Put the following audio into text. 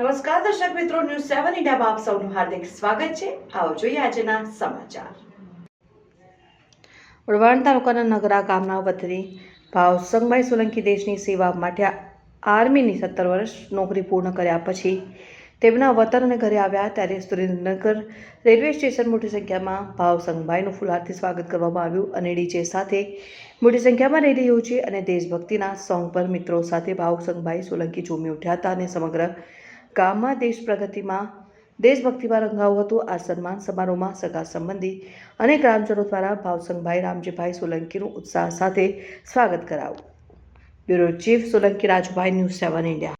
દર્શક મિત્રો, ન્યૂઝ સેવન ઇન્ડિયામાં આપ સૌનું હાર્દિક સ્વાગત છે. આવો જોઈએ આજના સમાચાર. વડવાણ તાલુકાના નગરા ગામના વતની ભાવ સંગભાઈ સોલંકી દેશની સેવા માટે આર્મીની સત્તર વર્ષ નોકરી પૂર્ણ કર્યા પછી તેમના વતન અને ઘરે આવ્યા ત્યારે સુરેન્દ્રનગર રેલવે સ્ટેશન મોટી સંખ્યામાં ભાવ સંઘભાઈનું ફુલહારથી સ્વાગત કરવામાં આવ્યું અને ડીજે સાથે મોટી સંખ્યામાં રેલી યોજી અને દેશભક્તિના સોંગ પર મિત્રો સાથે ભાવ સંઘભાઈ સોલંકી ઝૂમી ઉઠ્યા હતા અને સમગ્ર ગામમાં દેશ પ્રગતિમાં, દેશભક્તિમાં રંગાવું હતું આ સન્માન સમારોહમાં સગા સંબંધી અને ગ્રામજનો દ્વારા ભાવસંગભાઈ રામજીભાઈ સોલંકીનું ઉત્સાહ સાથે સ્વાગત કરાવું. Bureau chief Solanki Rajubhai news seven India.